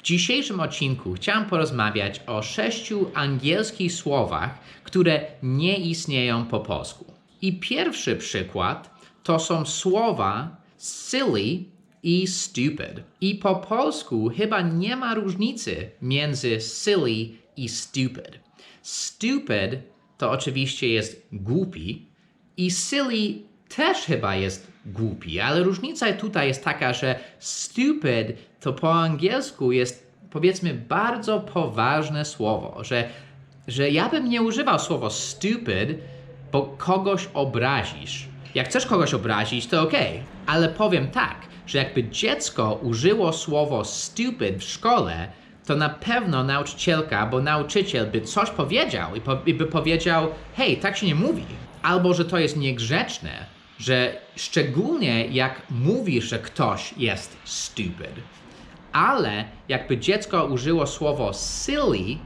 W dzisiejszym odcinku chciałem porozmawiać o sześciu angielskich słowach, które nie istnieją po polsku. I pierwszy przykład to są słowa silly i stupid. I po polsku chyba nie ma różnicy między silly i stupid. Stupid to oczywiście jest głupi i silly też chyba jest głupi, ale różnica tutaj jest taka, że stupid to po angielsku jest powiedzmy bardzo poważne słowo, że, że ja bym nie używał słowa stupid, bo kogoś obrazisz. Jak chcesz kogoś obrazić, to okej, ale powiem tak, że jakby dziecko użyło słowo stupid w szkole, to na pewno nauczycielka albo nauczyciel by coś powiedział i, po, i by powiedział, hej, tak się nie mówi. Albo, że to jest niegrzeczne, że szczególnie jak mówisz, że ktoś jest stupid. Ale jakby dziecko użyło słowo silly,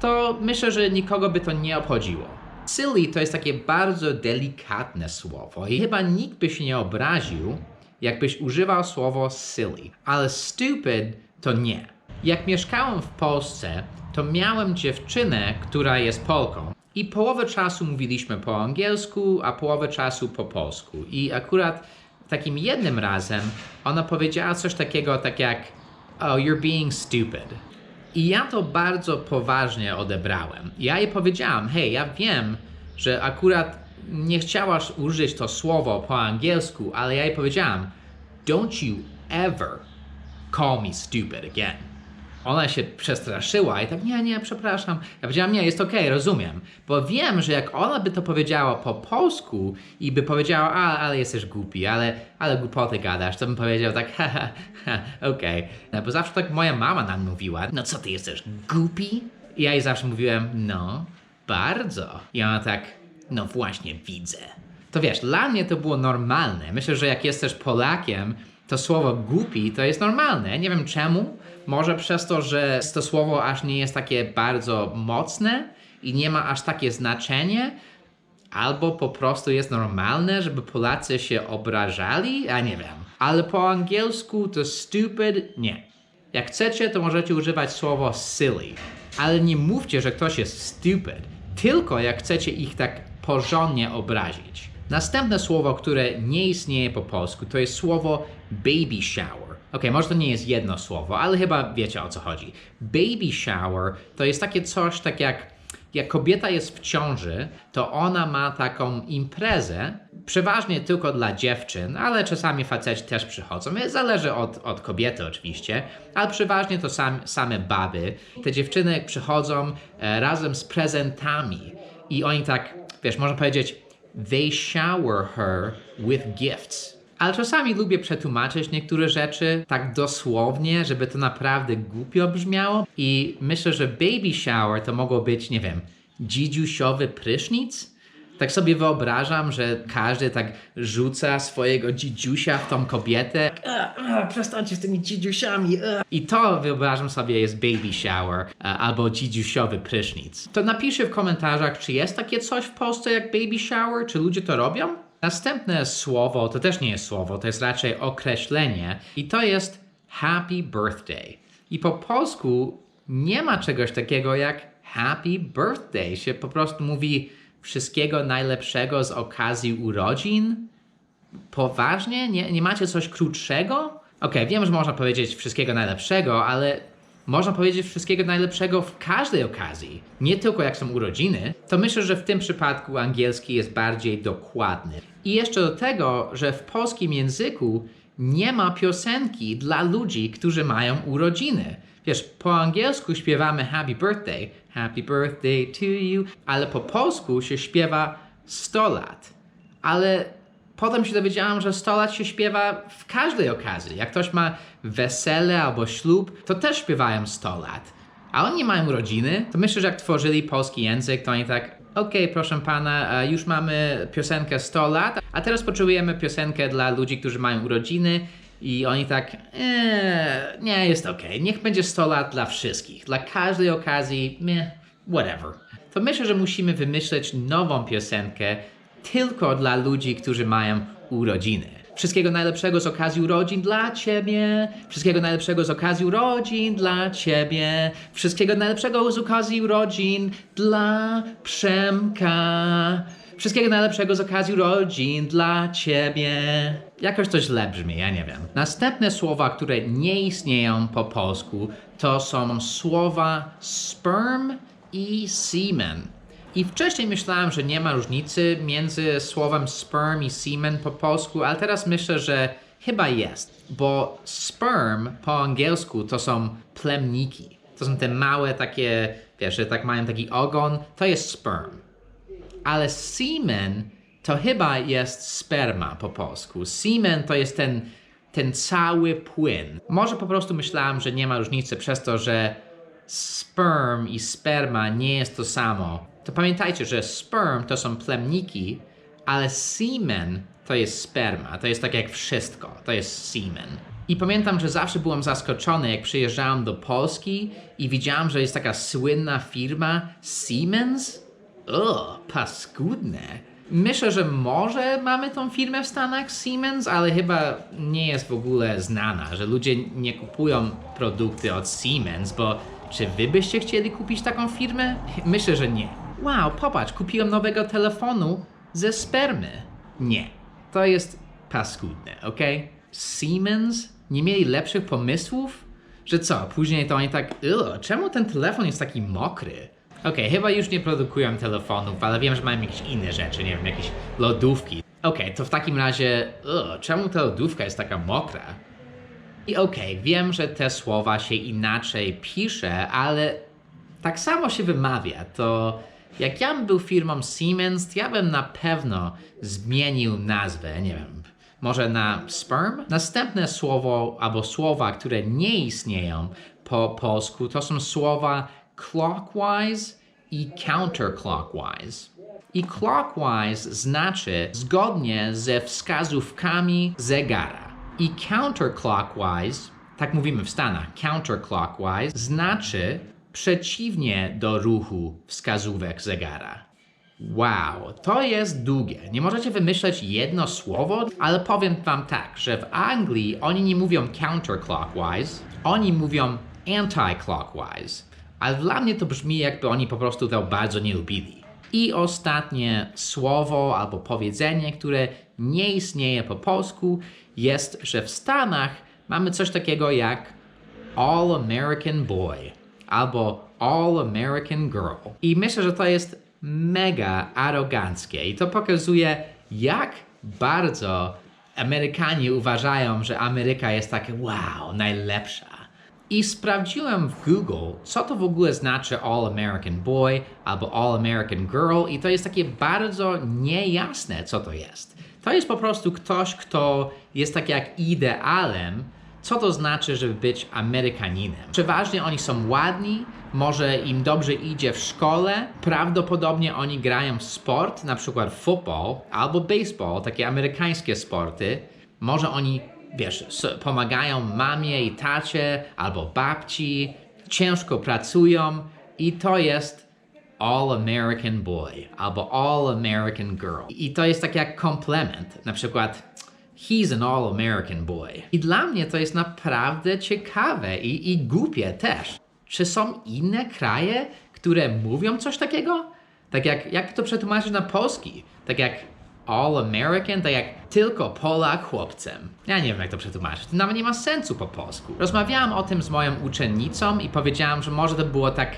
to myślę, że nikogo by to nie obchodziło. Silly to jest takie bardzo delikatne słowo i chyba nikt by się nie obraził, jakbyś używał słowo silly, ale stupid to nie. Jak mieszkałem w Polsce, to miałem dziewczynę, która jest Polką. I połowę czasu mówiliśmy po angielsku, a połowę czasu po polsku. I akurat takim jednym razem ona powiedziała coś takiego, tak jak Oh, you're being stupid. I ja to bardzo poważnie odebrałem. Ja jej powiedziałam, hej, ja wiem, że akurat nie chciałaś użyć to słowo po angielsku, ale ja jej powiedziałam, don't you ever call me stupid again. Ona się przestraszyła i tak, nie, nie, przepraszam. Ja powiedziałam, nie, jest okej, rozumiem. Bo wiem, że jak ona by to powiedziała po polsku i by powiedziała, a, ale jesteś głupi, ale, ale głupoty gadasz, to bym powiedział tak, ha, ha, okej. No, bo zawsze tak moja mama nam mówiła, no co ty jesteś, głupi? I ja jej zawsze mówiłem, no, bardzo. I ona tak, no właśnie, widzę. To wiesz, dla mnie to było normalne. Myślę, że jak jesteś Polakiem, to słowo głupi to jest normalne. Nie wiem czemu. Może przez to, że to słowo aż nie jest takie bardzo mocne i nie ma aż takie znaczenie, albo po prostu jest normalne, żeby Polacy się obrażali, a nie wiem. Ale po angielsku to stupid nie. Jak chcecie, to możecie używać słowo silly, ale nie mówcie, że ktoś jest stupid, tylko jak chcecie ich tak porządnie obrazić. Następne słowo, które nie istnieje po polsku, to jest słowo baby shower. Ok, może to nie jest jedno słowo, ale chyba wiecie o co chodzi. Baby shower to jest takie coś, tak jak jak kobieta jest w ciąży, to ona ma taką imprezę, przeważnie tylko dla dziewczyn, ale czasami faceci też przychodzą. Zależy od, od kobiety oczywiście, ale przeważnie to sam, same baby. Te dziewczyny przychodzą e, razem z prezentami i oni tak, wiesz, można powiedzieć, they shower her with gifts. Ale czasami lubię przetłumaczyć niektóre rzeczy tak dosłownie, żeby to naprawdę głupio brzmiało. I myślę, że baby shower to mogło być, nie wiem, dzidziusiowy prysznic? Tak sobie wyobrażam, że każdy tak rzuca swojego dzidziusia w tą kobietę. Przestańcie z tymi dzidziusiami. I to wyobrażam sobie jest baby shower e, albo dzidziusiowy prysznic. To napiszcie w komentarzach, czy jest takie coś w Polsce jak baby shower? Czy ludzie to robią? Następne słowo to też nie jest słowo, to jest raczej określenie i to jest happy birthday. I po polsku nie ma czegoś takiego jak happy birthday. Się po prostu mówi wszystkiego najlepszego z okazji urodzin. Poważnie? Nie, nie macie coś krótszego? Okej, wiem, że można powiedzieć wszystkiego najlepszego, ale można powiedzieć wszystkiego najlepszego w każdej okazji, nie tylko jak są urodziny, to myślę, że w tym przypadku angielski jest bardziej dokładny. I jeszcze do tego, że w polskim języku nie ma piosenki dla ludzi, którzy mają urodziny. Wiesz, po angielsku śpiewamy Happy Birthday, Happy Birthday to you, ale po polsku się śpiewa 100 lat. Ale potem się dowiedziałam, że 100 lat się śpiewa w każdej okazji. Jak ktoś ma wesele albo ślub, to też śpiewają 100 lat. A oni mają urodziny, to myślę, że jak tworzyli polski język, to oni tak, okej, proszę pana, e, już mamy piosenkę 100 lat, a teraz potrzebujemy piosenkę dla ludzi, którzy mają urodziny. I oni tak, eee, nie, jest okej, niech będzie 100 lat dla wszystkich, dla każdej okazji, meh, whatever. To myślę, że musimy wymyśleć nową piosenkę tylko dla ludzi, którzy mają urodziny. Wszystkiego najlepszego z okazji urodzin dla ciebie. Wszystkiego najlepszego z okazji urodzin dla ciebie. Wszystkiego najlepszego z okazji urodzin dla Przemka. Wszystkiego najlepszego z okazji urodzin dla ciebie. Jakoś to źle brzmi, ja nie wiem. Następne słowa, które nie istnieją po polsku, to są słowa sperm i semen. I wcześniej myślałem, że nie ma różnicy między słowem sperm i semen po polsku, ale teraz myślę, że chyba jest, bo sperm po angielsku to są plemniki. To są te małe takie, wiesz, że tak mają taki ogon, to jest sperm. Ale semen to chyba jest sperma po polsku. Semen to jest ten, ten cały płyn. Może po prostu myślałem, że nie ma różnicy przez to, że sperm i sperma nie jest to samo. To pamiętajcie, że sperm to są plemniki, ale semen to jest sperma. To jest tak jak wszystko. To jest semen. I pamiętam, że zawsze byłem zaskoczony, jak przyjeżdżałem do Polski i widziałem, że jest taka słynna firma Siemens. O, paskudne. Myślę, że może mamy tą firmę w Stanach Siemens, ale chyba nie jest w ogóle znana, że ludzie nie kupują produkty od Siemens, bo czy wy byście chcieli kupić taką firmę? Myślę, że nie. Wow, popatrz, kupiłem nowego telefonu ze spermy. Nie, to jest paskudne, ok? Siemens nie mieli lepszych pomysłów? Że co, później to oni tak, "Ugh, czemu ten telefon jest taki mokry? Okej, chyba już nie produkują telefonów, ale wiem, że mają jakieś inne rzeczy, nie wiem, jakieś lodówki. Okej, to w takim razie, ugh, czemu ta lodówka jest taka mokra? I okej, wiem, że te słowa się inaczej pisze, ale tak samo się wymawia. To jak ja bym był firmą Siemens, to ja bym na pewno zmienił nazwę, nie wiem, może na sperm? Następne słowo albo słowa, które nie istnieją po polsku, to są słowa clockwise i counterclockwise. I clockwise znaczy zgodnie ze wskazówkami zegara. I counterclockwise, tak mówimy w Stanach, counterclockwise znaczy przeciwnie do ruchu wskazówek zegara. Wow, to jest długie. Nie możecie wymyśleć jedno słowo, ale powiem wam tak, że w Anglii oni nie mówią counterclockwise, oni mówią anti-clockwise. Ale dla mnie to brzmi jakby oni po prostu to bardzo nie lubili. I ostatnie słowo albo powiedzenie, które nie istnieje po polsku, jest, że w Stanach mamy coś takiego jak All American Boy albo All American Girl. I myślę, że to jest mega aroganckie i to pokazuje, jak bardzo Amerykanie uważają, że Ameryka jest tak wow, najlepsza. I sprawdziłem w Google, co to w ogóle znaczy All American Boy albo All American Girl, i to jest takie bardzo niejasne, co to jest. To jest po prostu ktoś, kto jest tak jak idealem, co to znaczy, żeby być Amerykaninem. Przeważnie oni są ładni, może im dobrze idzie w szkole, prawdopodobnie oni grają w sport, na przykład football albo baseball, takie amerykańskie sporty. Może oni, wiesz, pomagają mamie i tacie albo babci, ciężko pracują i to jest All American Boy albo All American Girl. I to jest tak jak komplement. Na przykład He's an All American Boy. I dla mnie to jest naprawdę ciekawe i, i głupie też. Czy są inne kraje, które mówią coś takiego? Tak jak, jak to przetłumaczyć na polski? Tak jak All American, tak jak tylko Polak chłopcem. Ja nie wiem, jak to przetłumaczyć. To nawet nie ma sensu po polsku. Rozmawiałam o tym z moją uczennicą i powiedziałam, że może to było tak,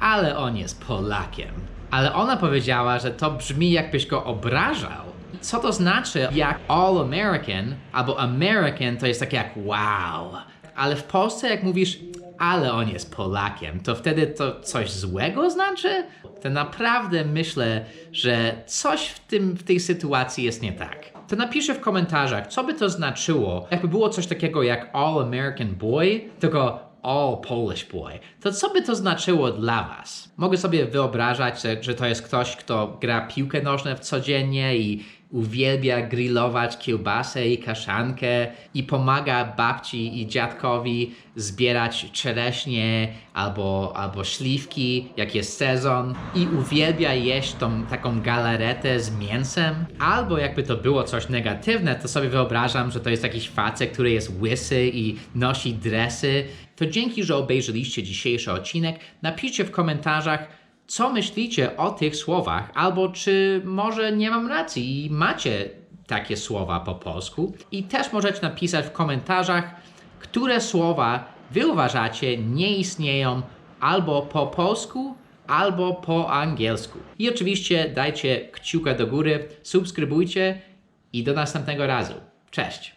ale on jest Polakiem. Ale ona powiedziała, że to brzmi jakbyś go obrażał. Co to znaczy, jak All American albo American to jest tak jak wow. Ale w Polsce, jak mówisz, ale on jest Polakiem, to wtedy to coś złego znaczy? To naprawdę myślę, że coś w, tym, w tej sytuacji jest nie tak. To napiszę w komentarzach, co by to znaczyło, jakby było coś takiego jak All American Boy, tylko All Polish Boy. To co by to znaczyło dla Was? Mogę sobie wyobrażać, że, że to jest ktoś, kto gra piłkę nożną codziennie i uwielbia grillować kiełbasę i kaszankę i pomaga babci i dziadkowi zbierać czereśnie albo, albo śliwki, jak jest sezon i uwielbia jeść tą taką galaretę z mięsem. Albo jakby to było coś negatywne, to sobie wyobrażam, że to jest jakiś facet, który jest łysy i nosi dresy. To dzięki, że obejrzeliście dzisiejszy odcinek. Napiszcie w komentarzach, co myślicie o tych słowach, albo czy może nie mam racji i macie takie słowa po polsku. I też możecie napisać w komentarzach, które słowa wy uważacie nie istnieją albo po polsku, albo po angielsku. I oczywiście dajcie kciuka do góry, subskrybujcie i do następnego razu. Cześć!